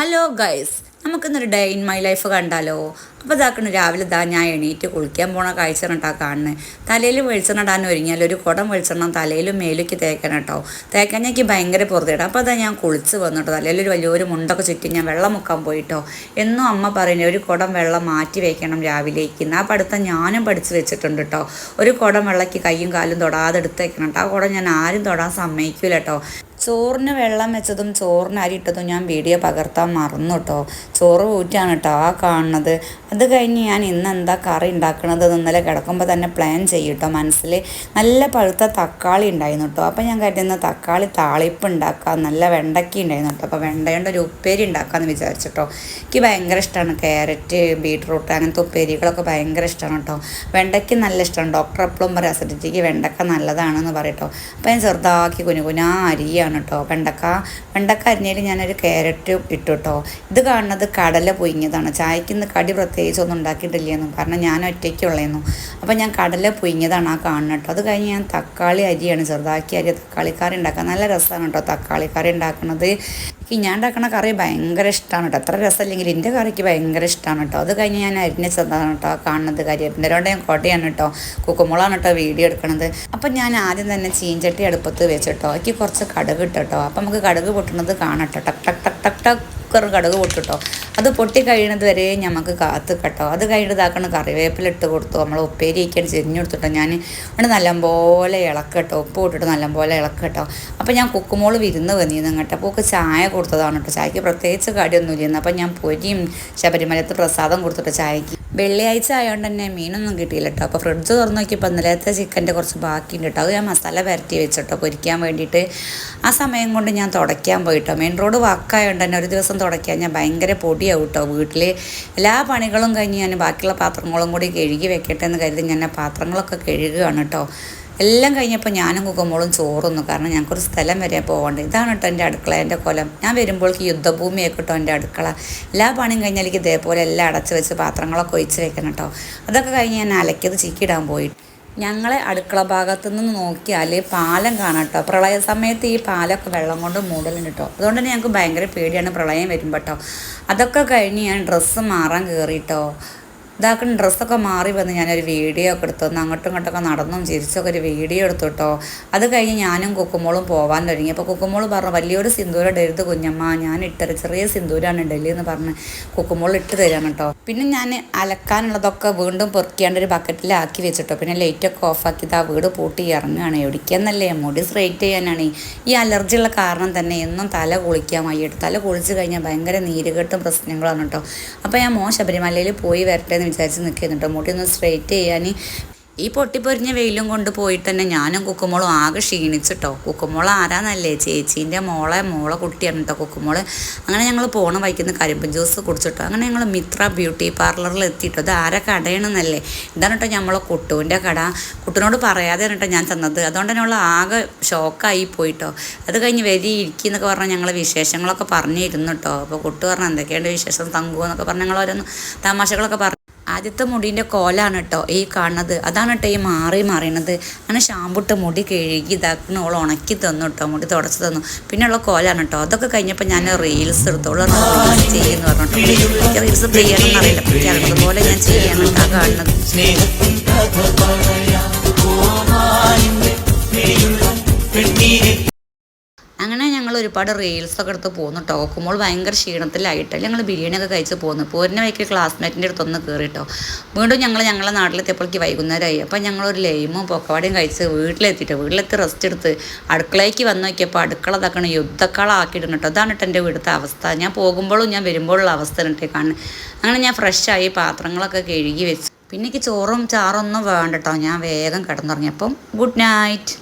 Hello guys നമുക്കിന്നൊരു day in my life കണ്ടാലോ? അപ്പോൾ ഇതാക്കണ രാവിലെ ഇതാ ഞാൻ എണീറ്റ് കുളിക്കാൻ പോണ കാഴ്ച കേട്ടോ കാണുന്നത് തലയിൽ വെളിച്ചെണ്ണ ഇടാൻ ഒരുങ്ങിയാൽ ഒരു കുടം വെളിച്ചെണ്ണ തലയിലും മേലേക്ക് തേക്കണം കേട്ടോ. തേക്കാൻ എനിക്ക് ഭയങ്കര പുറത്തിടാം അപ്പോൾ അതാ ഞാൻ കുളിച്ച് വന്നിട്ടോ തലയിൽ ഒരു വലിയൊരു മുണ്ടൊക്കെ ചുറ്റി ഞാൻ വെള്ളം മുക്കാൻ പോയിട്ടോ. എന്നും അമ്മ പറയുന്നത് ഒരു കുടം വെള്ളം മാറ്റി വെക്കണം രാവിലേക്ക്. ആ പഠിത്തം ഞാനും പഠിച്ച് വെച്ചിട്ടുണ്ട് കേട്ടോ ഒരു കുടം വെള്ളയ്ക്ക് കയ്യും കാലും തൊടാതെ എടുത്ത് വെക്കണം കേട്ടോ ആ കുടം ഞാൻ ആരും തൊടാൻ സമ്മതിക്കില്ല കേട്ടോ ചോറിന് വെള്ളം വെച്ചതും ചോറിന് അരി ഇട്ടതും ഞാൻ വീഡിയോ പകർത്താൻ മറന്നു കേട്ടോ ചോറ് ഊറ്റാണ് കേട്ടോ ആ കാണുന്നത്. അത് കഴിഞ്ഞ് ഞാൻ ഇന്ന് എന്താ കറി ഉണ്ടാക്കണത് ഇന്നലെ കിടക്കുമ്പോൾ തന്നെ പ്ലാൻ ചെയ്യും കേട്ടോ മനസ്സിൽ നല്ല പഴുത്ത തക്കാളി ഉണ്ടായിരുന്നു കേട്ടോ അപ്പോൾ ഞാൻ കരുതുന്ന തക്കാളി താളിപ്പ് ഉണ്ടാക്കാം. നല്ല വെണ്ടയ്ക്ക ഉണ്ടായിരുന്നു കേട്ടോ അപ്പോൾ വെണ്ടയുടെ ഒരു ഉപ്പേരി ഉണ്ടാക്കാമെന്ന് വിചാരിച്ചിട്ടോ എനിക്ക് ഭയങ്കര ഇഷ്ടമാണ് ക്യാരറ്റ് ബീട്രൂട്ട് അങ്ങനത്തെ ഉപ്പേരികളൊക്കെ ഭയങ്കര ഇഷ്ടമാണ് കേട്ടോ വെണ്ടയ്ക്ക് നല്ല ഇഷ്ടമാണ് ഡോക്ടർ എപ്പോഴും പറയും അസിഡിറ്റിക്ക് വെണ്ടക്ക നല്ലതാണെന്ന് പറയട്ടോ അപ്പോൾ ഞാൻ ചെറുതാക്കി കുഞ്ഞു കുഞ്ഞാ അരിയാണ് കേട്ടോ. വെണ്ടക്ക. വെണ്ടക്ക അരിഞ്ഞതിൽ ഞാനൊരു ക്യാരറ്റ് ഇട്ടു കേട്ടോ ഇത് കാണുന്നത് കടല പൊയിഞ്ഞതാണ് ചായക്ക് ഇന്ന് കടി പ്രത്യേകിച്ച് ഒന്നും ഉണ്ടാക്കിയിട്ടില്ലെന്നു കാരണം ഞാൻ ഒറ്റയ്ക്കുള്ളതെന്നു അപ്പോൾ ഞാൻ കടല പൊയിഞ്ഞതാണ് ആ കാണുന്നത് കേട്ടോ. അത് കഴിഞ്ഞ് ഞാൻ തക്കാളി അരിയാണ് ചെറുതാക്കി അരി തക്കാളിക്കറി ഉണ്ടാക്കാൻ. നല്ല രസമാണ് കേട്ടോ തക്കാളിക്കറി ഉണ്ടാക്കുന്നത്. എനിക്ക് ഞാൻ ഉണ്ടാക്കുന്ന കറി ഭയങ്കര ഇഷ്ടമാണ് കേട്ടോ. എത്ര രസമില്ലെങ്കിൽ എന്റെ കറിക്ക് ഭയങ്കര ഇഷ്ടമാണ് കേട്ടോ. അത് കഴിഞ്ഞ് ഞാൻ അരിഞ്ഞ ചെറുതാണ് കേട്ടോ കാണുന്നത് കരിയേപ്പിന്റെ കൊണ്ട് ഞാൻ കോട്ടയാണ് കേട്ടോ. കുക്കുമുളാണ് കേട്ടോ വീഡിയോ എടുക്കണത്. അപ്പം ഞാൻ ആദ്യം തന്നെ ചീഞ്ചട്ടി അടുപ്പത്ത് വെച്ചിട്ടോ എനിക്ക് കുറച്ച് കടുക് ഇട്ടോ അപ്പം നമുക്ക് കടുക് പൊട്ടുന്നത് കാണട്ടോ. ടക് ടക് ടക് ടക് ടക് കുക്കർ കടുക് പൊട്ടിട്ടോ. അത് പൊട്ടി കഴിയണത് വരെ നമുക്ക് കാത്ത് കേട്ടോ. അത് കഴിഞ്ഞിട്ട് ഇതാക്കണ കറിവേപ്പില ഇട്ട് കൊടുത്തു. നമ്മൾ ഉപ്പേരി ഒക്കെയാണ് ചെരിഞ്ഞു കൊടുത്തിട്ടോ. ഞാൻ അവിടെ നല്ലപോലെ ഇളക്കട്ടോ. ഉപ്പ് ഇട്ടിട്ട് നല്ലപോലെ ഇളക്കട്ടോ. അപ്പോൾ ഞാൻ കുക്കുമോൾ വിരുന്ന് വന്നിരുന്നു കേട്ടോ. അപ്പോൾ ഒക്കെ ചായ കൊടുത്തതാണ് കേട്ടോ. ചായക്ക് പ്രത്യേകിച്ച് കടിയൊന്നുമില്ലെന്ന് അപ്പം ഞാൻ പൊരിയും ശബരിമലത്ത് പ്രസാദം കൊടുത്തിട്ട് ചായക്ക്. വെള്ളിയാഴ്ച ആയതുകൊണ്ട് തന്നെ മീനൊന്നും കിട്ടിയില്ല കേട്ടോ അപ്പോൾ ഫ്രിഡ്ജ് തുറന്ന് നോക്കിയപ്പോൾ ഇന്നലത്തെ ചിക്കന്റെ കുറച്ച് ബാക്കിയുണ്ട് കേട്ടോ. അത് ഞാൻ മസാല വരട്ടി വെച്ചിട്ടോ പൊരിക്കാൻ വേണ്ടിയിട്ട്. ആ സമയം കൊണ്ട് ഞാൻ തുടയ്ക്കാൻ പോയിട്ടോ. മെയിൻ റോഡ് വാക്കായതുകൊണ്ട് തന്നെ ഒരു ദിവസം തുടയ്ക്കാൻ ഞാൻ ഭയങ്കര പൊടിയാവും കേട്ടോ വീട്ടിൽ എല്ലാ പണികളും കഴിഞ്ഞ് ഞാൻ ബാക്കിയുള്ള പാത്രങ്ങളും കൂടി കഴുകി വെക്കട്ടെ എന്ന് കരുതി ഞാൻ ആ പാത്രങ്ങളൊക്കെ കഴുകുകയാണ് കേട്ടോ. എല്ലാം കഴിഞ്ഞപ്പോൾ ഞാനും കുക്കുമ്പോളും ചോറുന്നു. കാരണം ഞങ്ങൾക്കൊരു സ്ഥലം വരെ പോകേണ്ടത് ഇതാണ് കേട്ടോ എന്റെ അടുക്കള എന്റെ കൊലം. ഞാൻ വരുമ്പോഴേക്ക് യുദ്ധഭൂമിയൊക്കെ കേട്ടോ എന്റെ അടുക്കള. എല്ലാ പണിയും കഴിഞ്ഞാൽ എനിക്ക് ഇതേപോലെ എല്ലാം അടച്ച് വെച്ച് പാത്രങ്ങളൊക്കെ ഒഴിച്ച് വെക്കണം കേട്ടോ. അതൊക്കെ കഴിഞ്ഞ് ഞാൻ അലക്കിയത് ചിക്കിടാൻ പോയി. ഞങ്ങളെ അടുക്കള ഭാഗത്തു നിന്ന് നോക്കിയാൽ പാലം കാണാം കേട്ടോ. പ്രളയ സമയത്ത് ഈ പാലൊക്കെ വെള്ളം കൊണ്ട് മൂടലുണ്ട് കേട്ടോ. അതുകൊണ്ട് തന്നെ ഞങ്ങൾക്ക് ഭയങ്കര പേടിയാണ് പ്രളയം വരുമ്പോൾ കേട്ടോ. അതൊക്കെ കഴിഞ്ഞ് ഞാൻ ഡ്രസ്സ് മാറാൻ കയറിയിട്ടോ ഇതാക്കുന്ന ഡ്രസ്സൊക്കെ മാറി വന്ന് ഞാനൊരു വീഡിയോ ഒക്കെ എടുത്തു അങ്ങോട്ടും ഇങ്ങോട്ടൊക്കെ നടന്നും ചിരിച്ചൊക്കെ ഒരു വീഡിയോ എടുത്തു കേട്ടോ. അത് കഴിഞ്ഞ് ഞാനും കുക്കുമോളും പോകാൻ തുടങ്ങി. അപ്പോൾ കുക്കുമോൾ പറഞ്ഞു വലിയൊരു സിന്ദൂരം ഇടരുത് കുഞ്ഞമ്മ. ഞാൻ ഇട്ടൊരു ചെറിയ സിന്ദൂരാണ് ഇടൽ എന്ന് പറഞ്ഞ് കുക്കുമോൾ ഇട്ട് തരാൻ കേട്ടോ. പിന്നെ ഞാൻ അലക്കാനുള്ളതൊക്കെ വീണ്ടും പൊറുക്കിയാണ്ട് ഒരു ബക്കറ്റിലാക്കി വെച്ചിട്ടോ. പിന്നെ ലൈറ്റൊക്കെ ഓഫാക്കി ഇതാ വീട് പൂട്ടി ഇറങ്ങുകയാണ്. എവിടേക്കെന്നല്ലേ മുടി സ്ട്രൈറ്റ് ചെയ്യാനാണ്. ഈ അലർജിയുള്ള കാരണം തന്നെ എന്നും തല കുളിക്കാൻ വയ്യിട്ട് തല കുളിച്ച് കഴിഞ്ഞാൽ ഭയങ്കര നീരുകെട്ടും പ്രശ്നങ്ങളാണ് കേട്ടോ. അപ്പോൾ ഞാൻ മോ ശബരിമലയിൽ പോയി വരട്ടെ എന്ന് വിചാരിച്ച് നിൽക്കുന്നുണ്ട് മുടി ഒന്ന് സ്ട്രെയിറ്റ് ചെയ്യാൻ. ഈ പൊട്ടിപ്പൊരിഞ്ഞ വെയിലും കൊണ്ട് പോയിട്ട് തന്നെ ഞാനും കുക്കുമോളും ആകെ ക്ഷീണിച്ചിട്ടോ കുക്കുമോൾ ആരാന്നല്ലേ? ചേച്ചീന്റെ മോളെ മോളെ കുട്ടിയാണ് കേട്ടോ കുക്കുമോൾ. അങ്ങനെ ഞങ്ങൾ പോണ വൈക്കുന്ന കരിമ്പൻ ജ്യൂസ് കുടിച്ചിട്ടോ അങ്ങനെ ഞങ്ങൾ മിത്ര ബ്യൂട്ടി പാർലറിൽ എത്തിയിട്ടോ അത് ആരെ കടയാണെന്നല്ലേ? ഇതാണ് കേട്ടോ നമ്മളെ കുട്ടുവിന്റെ കട. കുട്ടിനോട് പറയാതെ കേട്ടോ ഞാൻ തന്നത്. അതുകൊണ്ട് തന്നെ ഉള്ള ആകെ ഷോക്കായി പോയിട്ടോ അത് കഴിഞ്ഞ് വരി ഇരിക്കുന്നൊക്കെ പറഞ്ഞാൽ ഞങ്ങൾ വിശേഷങ്ങളൊക്കെ പറഞ്ഞിരുന്നു കേട്ടോ അപ്പോൾ കുട്ടു പറഞ്ഞാൽ എന്തൊക്കെയുണ്ട് വിശേഷം? തങ്കു എന്നൊക്കെ പറഞ്ഞ് ഞങ്ങൾ ഓരോന്ന് തമാശകളൊക്കെ പറഞ്ഞു ആദ്യത്തെ മുടീന്റെ കോലാണ് കേട്ടോ ഈ കാണുന്നത്. അതാണ് കേട്ടോ ഈ മാറി മാറിയണത്. അങ്ങനെ ഷാമ്പുട്ട് മുടി കഴുകി ഇതാക്കണ ഓൾ ഉണക്കി തന്നു കേട്ടോ. മുടി തുടച്ച് തന്നു. പിന്നെയുള്ള കോലാണ് കേട്ടോ. അതൊക്കെ കഴിഞ്ഞപ്പോൾ ഞാൻ റീൽസ് എടുത്തോളൂ റീൽസ് ചെയ്യുന്നു? എനിക്ക് റീൽസ് ചെയ്യണം അറിയില്ല. എനിക്ക് അതുപോലെ ഞാൻ ചെയ്യണം. കാണുന്നത്. ഒരുപാട് റീൽസൊക്കെ എടുത്ത് പോന്നു കേട്ടോ നോക്കുമ്പോൾ ഭയങ്കര ക്ഷീണത്തിലായിട്ട് ഞങ്ങൾ ബിരിയാണിയൊക്കെ കഴിച്ച് പോന്നു പോരുന്ന വഴിക്ക് ക്ലാസ്മേറ്റിന്റെ അടുത്തൊന്ന് കയറിട്ടോ വീണ്ടും ഞങ്ങൾ ഞങ്ങളെ നാട്ടിലെത്തിയപ്പോഴേക്ക് വൈകുന്നേരമായി അപ്പം ഞങ്ങളൊരു ലൈമും പൊക്കവാടിയും കഴിച്ച് വീട്ടിലെത്തിയിട്ട് വീട്ടിലെത്തി റെസ്റ്റ് എടുത്ത് അടുക്കളയ്ക്ക് വന്ന് നോക്കിയപ്പോൾ അടുക്കള തക്കണ യുദ്ധക്കളാക്കിയിട്ടുണ്ട് കേട്ടോ അതാണ് കേട്ടോ എന്റെ വീടുത്തെ അവസ്ഥ. ഞാൻ പോകുമ്പോഴും ഞാൻ വരുമ്പോഴുള്ള അവസ്ഥ കേട്ടോ കാണുന്നത് അങ്ങനെ ഞാൻ ഫ്രഷായി പാത്രങ്ങളൊക്കെ കഴുകി വെച്ചു. പിന്നെ എനിക്ക് ചോറും ചാറൊന്നും വേണ്ട കേട്ടോ ഞാൻ വേഗം കിടന്നുറങ്ങിയപ്പം ഗുഡ് നൈറ്റ്